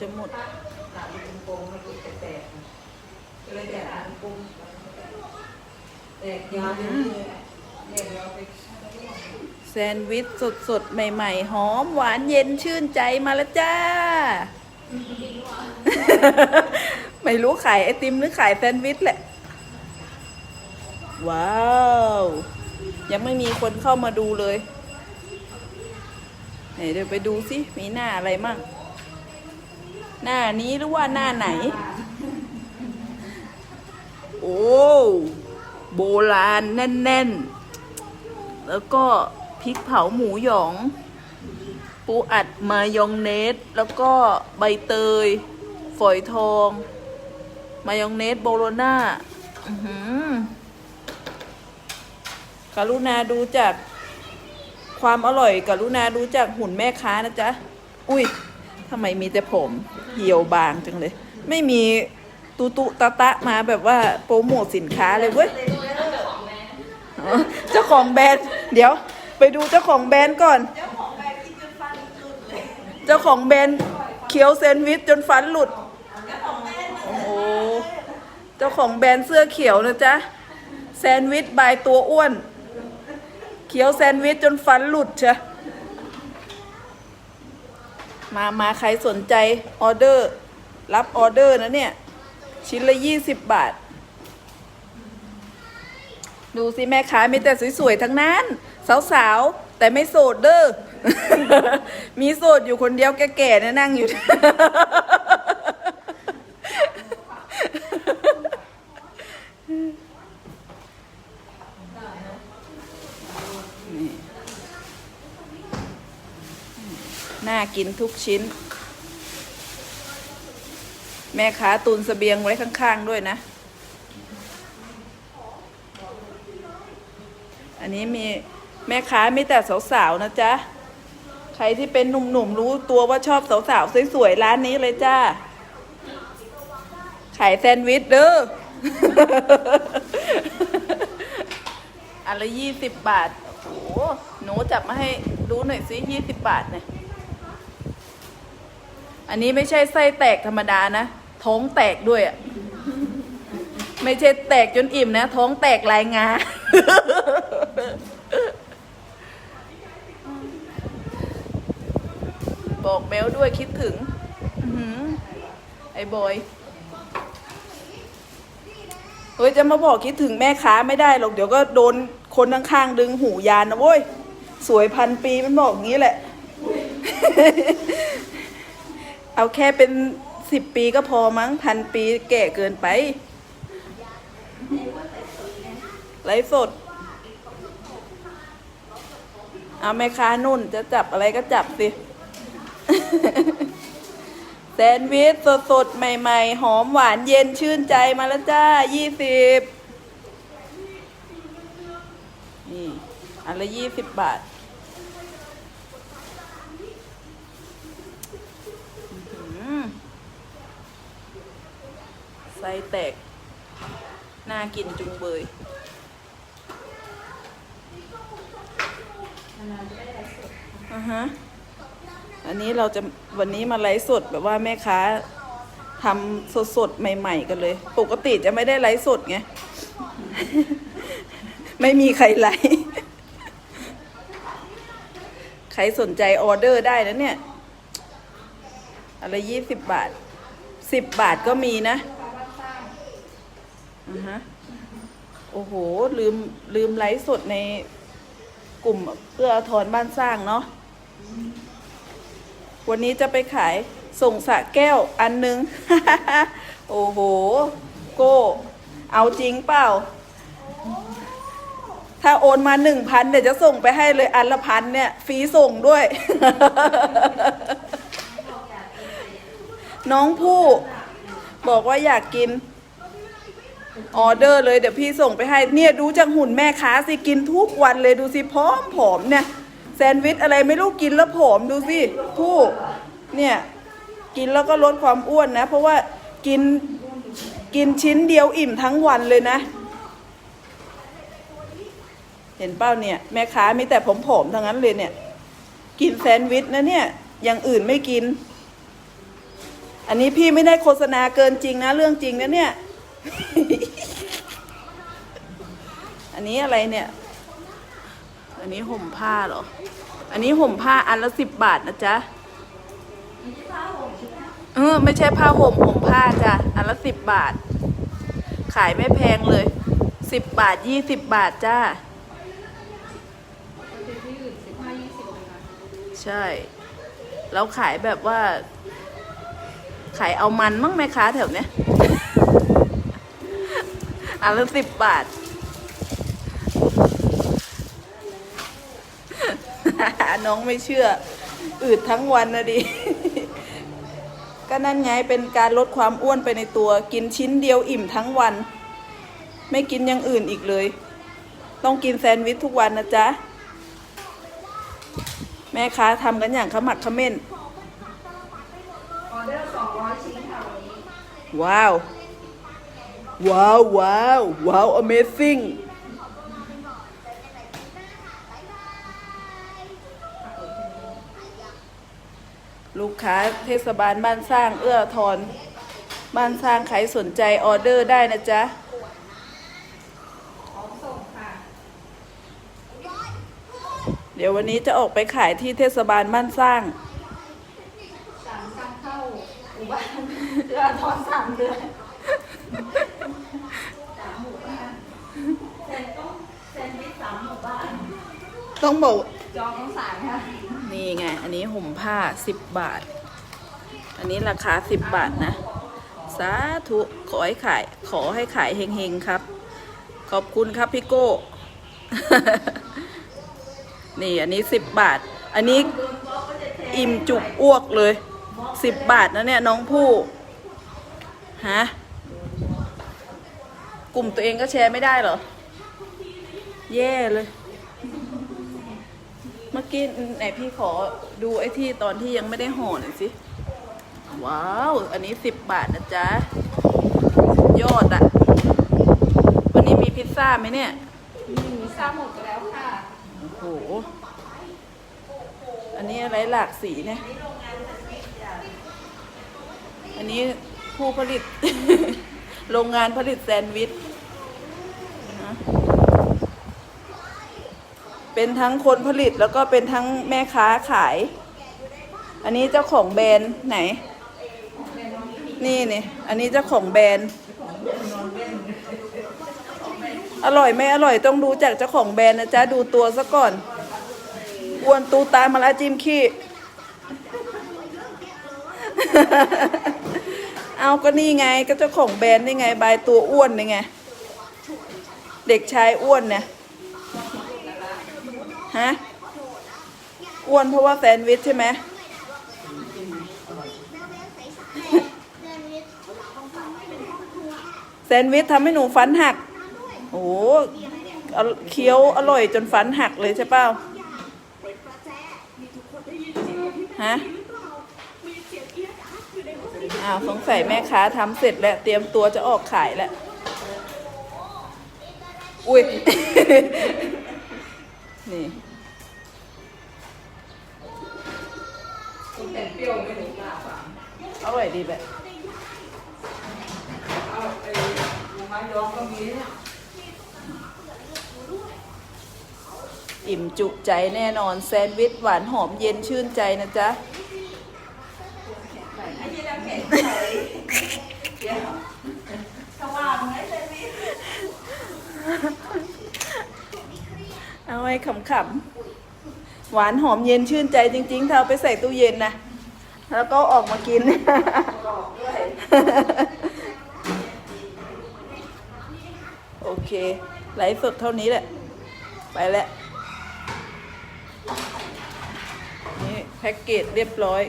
จะหมดหนาเป็นกลมๆมันจะแตกก็เลยแตกเป็นกลมแตกยาวเลยเนี่ยเดี๋ยวไปแซนด์วิชสดๆ ใหม่ ๆ หอมหวานเย็นชื่นใจมาแล้วจ้า ไม่รู้ขายไอติมหรือขายแซนด์วิชแหละ ว้าว ยังไม่มีคนเข้ามาดูเลย ไหนเดี๋ยวไปดูสิมีหน้าอะไรมั่ง หน้านี้หรือว่าหน้าไหน โอ้โบราณแน่น ๆ แล้วก็พริกเผาหมูหยอง ปูอัดมายองเนส แล้วก็ใบเตย ฝอยทอง มายองเนสโบโลน่าอือหือกรุณาดูจากความอร่อยกรุณาดูจากหุ่นแม่ค้านะจ๊ะ อุ้ย ทำไมมีแต่ผมเหี่ยวบางจังเลย ไม่มีตุตุตะตะมาแบบว่าโปรโมทสินค้าเลยเว้ยเจ้าของแบรนด์เดี๋ยว ไปดูเจ้าของแบรนด์ก่อน เจ้าของแบรนด์เคี้ยวแซนด์วิชจนฟันหลุดโอ้โหเจ้าของแบรนด์เสื้อเขียวนะจ๊ะแซนด์วิชบายตัวอ้วนเคี้ยวแซนด์วิชจนฟันหลุดเชะ มามาใครสนใจออเดอร์ รับออเดอร์นะเนี่ย ชิ้นละยี่สิบบาท ดูสิแม่ค้ามีแต่สวยๆทั้งนั้น สาวๆ แต่ไม่โสดเด้อมีโสดอยู่คนเดียวแก่ๆนั่งอยู่ นี่ น่ากินทุกชิ้น แม่ค้าตุนเสบียงไว้ข้างๆด้วยนะ อันนี้มีแม่ค้ามีแต่สาวๆนะจ๊ะ ใครที่เป็นหนุ่มๆรู้ตัวว่าชอบสาวๆสวยๆร้านนี้เลยจ้าขายแซนด์วิชเด้ออันละยี่สิบบาท โอ้โห หนูจับมาให้ดูหน่อยสิยี่สิบบาทเนี่ย อันนี้ไม่ใช่ไส้แตกธรรมดานะ ท้องแตกด้วยอะไม่ใช่แตกจนอิ่มนะ ท้องแตกลายงา บอกเบลด้วยคิดถึงอไอ้บอยเฮ้ยจะมาบอกคิดถึงแม่ค้าไม่ได้หรอก เดี๋ยวก็โดนคนข้างๆดึงหูยานนะเว้ย สวยพันปีมันบอกงี้แหละ เอาแค่เป็นสิบปีก็พอมั้งพันปีแก่เกินไป ไลฟ์สด เอาแม่ค้านุ่นจะจับอะไรก็จับสิ แซนด์วิชสดๆ ใหม่ๆ หอมหวานเย็นชื่นใจมาแล้วจ้ายี่สิบนี่อันละยี่สิบบาท อื้อหือ ไส้แตก น่ากินจุงเบยอ่าฮะ อันนี้เราจะวันนี้มาไลฟ์สดแบบว่าแม่ค้าทำสดๆ ใหม่ ๆ กันเลย ปกติจะไม่ได้ไลฟ์สดไง ไม่มีใครไลฟ์ใครสนใจออเดอร์ได้นะเนี่ยอะไรยี่สิบบาทสิบบาทก็มีนะ อ่าฮะ โอ้โห ลืมลืมไลฟ์สดในกลุ่มเพื่ออาทรบ้านสร้างเนาะ วันนี้จะไปขายส่งสะแก้วอันหนึง โอ้โห โก้ เอาจริงเปล่า ถ้าโอนมาหนึ่งพันเดี๋ยวจะส่งไปให้เลยอันละพันเนี่ยฟรีส่งด้วย น้องผู้ บอกว่าอยากกิน ออเดอร์เลยเดี๋ยวพี่ส่งไปให้เนี่ยดูจากหุ่นแม่ค้าสิกินทุกวันเลยดูสิพร้อมผอมเนี่ยแซนด์วิชอะไรไม่รู้กินแล้วผอมดูสิผู้เนี่ยกินแล้วก็ลดความอ้วนนะ เพราะว่ากินกินชิ้นเดียวอิ่มทั้งวันเลยนะ เห็นเป้าเนี่ย แม่ค้ามีแต่ผอมๆทั้งนั้นเลยเนี่ย กินแซนด์วิชนะเนี่ยอย่างอื่นไม่กิน อันนี้พี่ไม่ได้โฆษณาเกินจริงนะ เรื่องจริงนะเนี่ย อันนี้อะไรเนี่ย อันนี้ห่มผ้าเหรอ อันนี้ห่มผ้าอันละสิบบาทนะจ๊ะ เออไม่ใช่ผ้าห่มห่มผ้าจ้ะ อันละสิบบาท ขายไม่แพงเลยสิบบาทยี่สิบบาทจ้า ใช่ แล้วขายแบบว่า ขายเอามันมั้งไหมคะแถวเนี้ย อันละสิบบาท น้องไม่เชื่อ อืดทั้งวันนะดิ ก็นั่นไงเป็นการลดความอ้วนไปในตัว กินชิ้นเดียวอิ่มทั้งวัน ไม่กินอย่างอื่นอีกเลย ต้องกินแซนด์วิชทุกวันนะจ๊ะ แม่ค้าทำกันอย่างขมักเขม้นออเดอร์สองร้อยชิ้นค่ะวันนี้ว้าว ว้าวว้าวว้าว amazing ลูกค้าเทศบาลบ้านสร้างเอื้อทอาทรบ้านสร้างใครสนใจออเดอร์ได้นะจ๊ะเดี๋ยววันนี้จะออกไปขายที่เทศบาลบ้านสร้างสั่งสั่งเข้าหมู่บ้านเดือทอนสามเดือนสามหมู่บ้านแซนต้องแซนวิชสามหมู่บ้าน ต้องบอกจองต้องสั่งค่ะนี่ไง อันนี้ห่มผ้าสิบบาท อันนี้ราคาสิบบาทนะ สาธุขอให้ขาย ขอให้ขายเฮงๆครับ ขอบคุณครับพี่โก้ นี่อันนี้สิบบาท อันนี้อิ่มจุกอ้วกเลยสิบบาทนะเนี่ยน้องผู้ฮะกลุ่มตัวเองก็แชร์ไม่ได้เหรอ แย่เลย เมื่อกี้ไหนพี่ขอดูไอ้ที่ตอนที่ยังไม่ได้ห่อหน่อยสิ ว้าว อันนี้สิบบาทนะจ๊ะ ยอดอะวันนี้มีพิซซ่าไหมเนี่ย มีทราบหมดไปแล้วค่ะ โอ้โห อันนี้อะไรหลากสีเนี่ย อันนี้ผู้ผลิต โรงงานผลิตแซนด์วิชนะ เป็นทั้งคนผลิตแล้วก็เป็นทั้งแม่ค้าขาย อันนี้เจ้าของแบรนด์ไหน นี่นี่อันนี้เจ้าของแบรนด์ อร่อยไม่อร่อยต้องดูจากเจ้าของแบรนด์นะจ๊ะดูตัวซะก่อนอ้วนตูตามาละจิมขี้เอาก็นี่ไงก็เจ้าของแบรนด์นี่ไงบายตัวอ้วนนี่ไง เด็กชายอ้วนเนี่ย ฮะอ้วนเพราะว่าแซนด์วิชใช่ไหมแซนด์วิชทำให้หนูฟันหัก โอ้โหเคี้ยวอร่อยจนฟันหักเลยใช่เปล่าฮะอ้าวสงสัยแม่ค้าทำเสร็จแล้วเตรียมตัวจะออกขายแล้ว อุ้ย นี่คุณแต่เปรี้ยวไม่ถึงกล้าฝังอร่อยดีแบบเอาไอ้หมูไม้ดองก็มีเนี่ยอิ่มจุใจแน่นอนแซนด์วิชหวานหอมเย็นชื่นใจนะจ๊ะไอ้ที่เราเห็นใส่เดี๋ยวสว่างไหมแซนวิช เอาไว้ขำๆ หวานหอมเย็นชื่นใจจริงๆถ้าเอาไปใส่ตู้เย็นนะ แล้วก็ออกมากิน โอเค ไลฟ์สดเท่านี้แหละ ไปแล้ว นี่แพ็กเกจเรียบร้อย